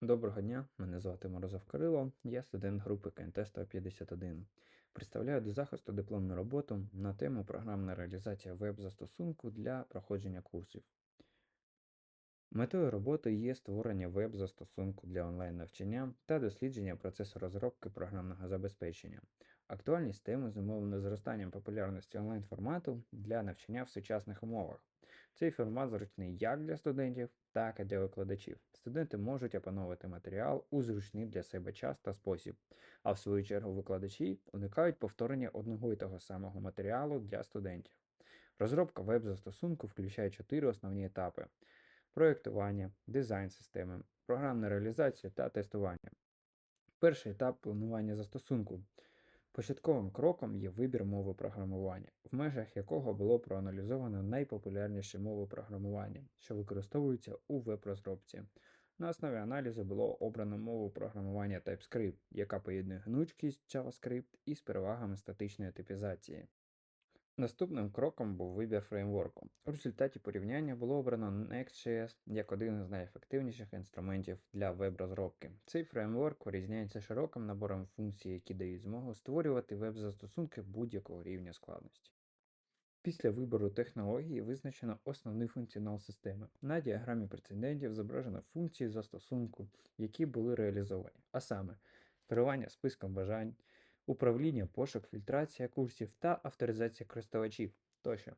Доброго дня, мене звати Морозов Кирило, я студент групи КНТ 151. Представляю до захисту дипломну роботу на тему програмна реалізація веб-застосунку для проходження курсів. Метою роботи є створення веб-застосунку для онлайн-навчання та дослідження процесу розробки програмного забезпечення. Актуальність теми зумовлена зростанням популярності онлайн-формату для навчання в сучасних умовах. Цей формат зручний як для студентів, так і для викладачів. Студенти можуть опановувати матеріал у зручний для себе час та спосіб, а в свою чергу викладачі уникають повторення одного і того самого матеріалу для студентів. Розробка веб-застосунку включає чотири основні етапи: проєктування, дизайн системи, програмна реалізація та тестування. Перший етап планування застосунку. Початковим кроком є вибір мови програмування, в межах якого було проаналізовано найпопулярніші мови програмування, що використовуються у веб-розробці. На основі аналізу було обрано мову програмування TypeScript, яка поєднує гнучкість JavaScript із перевагами статичної типізації. Наступним кроком був вибір фреймворку. У результаті порівняння було обрано Next.js як один із найефективніших інструментів для веб-розробки. Цей фреймворк вирізняється широким набором функцій, які дають змогу створювати веб-застосунки будь-якого рівня складності. Після вибору технології визначено основний функціонал системи. На діаграмі прецедентів зображено функції застосунку, які були реалізовані, а саме керування списком бажань, управління, пошук, фільтрація курсів та авторизація користувачів тощо.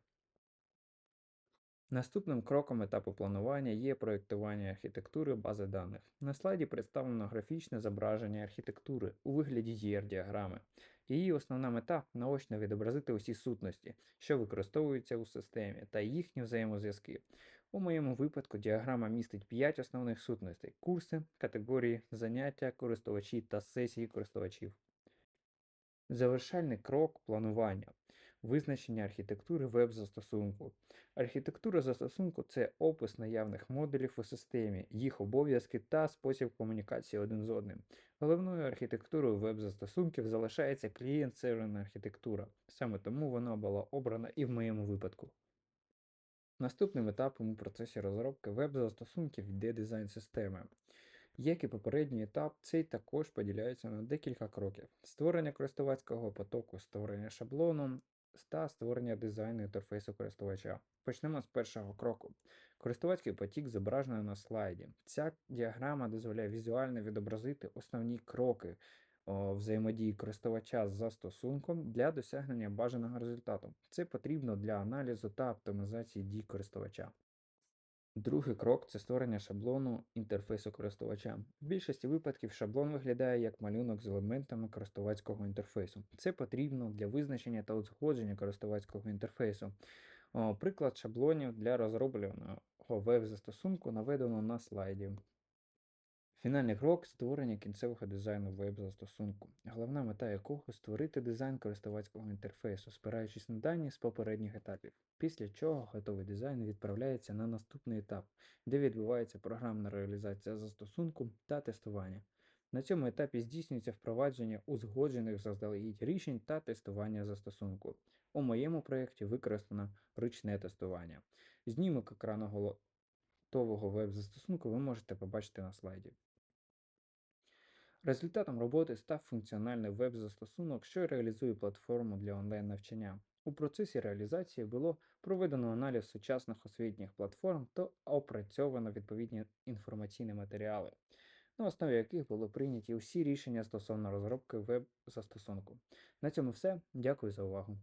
Наступним кроком етапу планування є проєктування архітектури бази даних. На слайді представлено графічне зображення архітектури у вигляді ER-діаграми. Її основна мета наочно відобразити усі сутності, що використовуються у системі, та їхні взаємозв'язки. У моєму випадку діаграма містить 5 основних сутностей: курси, категорії, заняття, користувачі та сесії користувачів. Завершальний крок планування. Визначення архітектури веб-застосунку. Архітектура застосунку це опис наявних модулів у системі, їх обов'язки та спосіб комунікації один з одним. Головною архітектурою веб-застосунків залишається клієнт-серверна архітектура. Саме тому вона була обрана і в моєму випадку. Наступним етапом у процесі розробки веб-застосунків йде дизайн системи. Як і попередній етап, цей також поділяється на декілька кроків: створення користувацького потоку, створення шаблону та створення дизайну інтерфейсу користувача. Почнемо з першого кроку. Користувацький потік зображено на слайді. Ця діаграма дозволяє візуально відобразити основні кроки взаємодії користувача з застосунком для досягнення бажаного результату. Це потрібно для аналізу та оптимізації дій користувача. Другий крок це створення шаблону інтерфейсу користувача. В більшості випадків шаблон виглядає як малюнок з елементами користувацького інтерфейсу. Це потрібно для визначення та узгодження користувацького інтерфейсу. Приклад шаблонів для розробленого веб-застосунку наведено на слайді. Фінальний крок створення кінцевого дизайну веб-застосунку, головна мета якого створити дизайн користувацького інтерфейсу, спираючись на дані з попередніх етапів, після чого готовий дизайн відправляється на наступний етап, де відбувається програмна реалізація застосунку та тестування. На цьому етапі здійснюється впровадження узгоджених заздалегідь рішень та тестування застосунку. У моєму проєкті використано ручне тестування. Знімок екрану готового веб-застосунку ви можете побачити на слайді. Результатом роботи став функціональний веб-застосунок, що реалізує платформу для онлайн-навчання. У процесі реалізації було проведено аналіз сучасних освітніх платформ та опрацьовано відповідні інформаційні матеріали, на основі яких були прийняті усі рішення стосовно розробки веб-застосунку. На цьому все. Дякую за увагу.